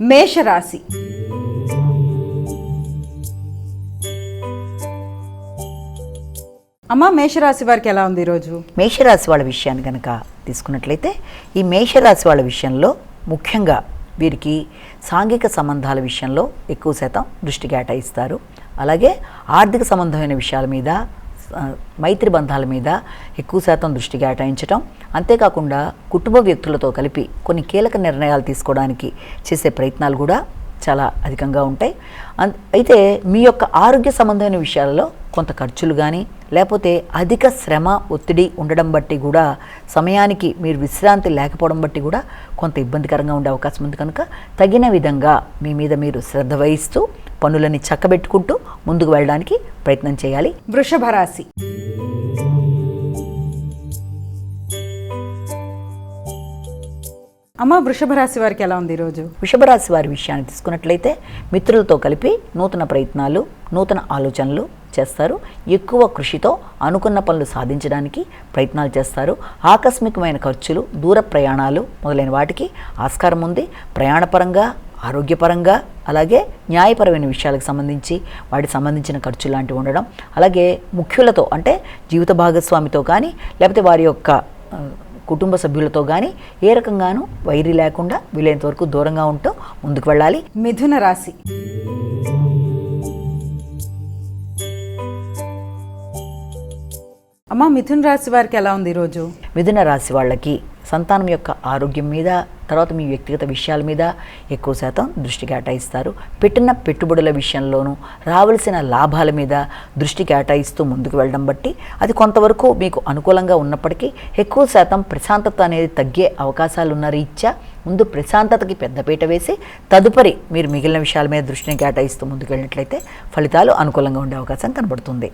మేషరాశి. అమ్మ మేషరాశి వారికి ఎలా ఉంది ఈరోజు? మేషరాశి వాళ్ళ విషయాన్ని కనుక తీసుకున్నట్లయితే ఈ మేషరాశి వాళ్ళ విషయంలో ముఖ్యంగా వీరికి సాంఘిక సంబంధాల విషయంలో ఎక్కువ శాతం దృష్టి కేటాయిస్తారు. అలాగే ఆర్థిక సంబంధమైన విషయాల మీద మైత్రి బంధాల మీద ఎక్కువ శాతం దృష్టి కేటాయించటం అంతేకాకుండా కుటుంబ వ్యక్తులతో కలిపి కొన్ని కీలక నిర్ణయాలు తీసుకోవడానికి చేసే ప్రయత్నాలు కూడా చాలా అధికంగా ఉంటాయి. అన్- అయితే మీ యొక్క ఆరోగ్య సంబంధమైన విషయాలలో కొంత ఖర్చులు కానీ లేకపోతే అధిక శ్రమ ఒత్తిడి ఉండడం బట్టి కూడా సమయానికి మీరు విశ్రాంతి లేకపోవడం బట్టి కూడా కొంత ఇబ్బందికరంగా ఉండే అవకాశం ఉంది కనుక తగిన విధంగా మీ మీద మీరు శ్రద్ధ వహిస్తూ పనులని చక్కబెట్టుకుంటూ ముందుకు వెళ్ళడానికి ప్రయత్నం చేయాలి. వృషభ రాశి. అమ్మ వృషభ రాశి వారికి ఎలా ఉంది ఈరోజు వృషభ రాశి వారి విషయాన్ని తీసుకున్నట్లయితే మిత్రులతో కలిపి నూతన ప్రయత్నాలు నూతన ఆలోచనలు చేస్తారు. ఎక్కువ కృషితో అనుకున్న పనులు సాధించడానికి ప్రయత్నాలు చేస్తారు. ఆకస్మికమైన ఖర్చులు దూర ప్రయాణాలు మొదలైన వాటికి ఆస్కారం ఉంది. ప్రయాణపరంగా ఆరోగ్యపరంగా అలాగే న్యాయపరమైన విషయాలకు సంబంధించి వాటికి సంబంధించిన ఖర్చులు లాంటివి ఉండడం అలాగే ముఖ్యులతో అంటే జీవిత భాగస్వామితో కానీ లేకపోతే వారి యొక్క కుటుంబ సభ్యులతో కానీ ఏ రకంగానూ వైరి లేకుండా వీలైనంత వరకు దూరంగా ఉంటూ ముందుకు వెళ్ళాలి. మిథున రాశి. అమ్మ మిథున రాశి వారికి ఎలా ఉంది ఈరోజు మిథున రాశి వాళ్ళకి సంతానం యొక్క ఆరోగ్యం మీద తర్వాత మీ వ్యక్తిగత విషయాల మీద ఎక్కువ శాతం దృష్టి కేటాయిస్తారు. పెట్టిన పెట్టుబడుల విషయంలోనూ రావలసిన లాభాల మీద దృష్టి కేటాయిస్తూ ముందుకు వెళ్ళడం బట్టి అది కొంతవరకు మీకు అనుకూలంగా ఉన్నప్పటికీ ఎక్కువ శాతం ప్రశాంతత అనేది తగ్గే అవకాశాలు ఉన్న రీత్యా ముందు ప్రశాంతతకి పెద్దపీట వేసి తదుపరి మీరు మిగిలిన విషయాల మీద దృష్టిని కేటాయిస్తూ ముందుకు వెళ్ళినట్లయితే ఫలితాలు అనుకూలంగా ఉండే అవకాశం కనబడుతుంది.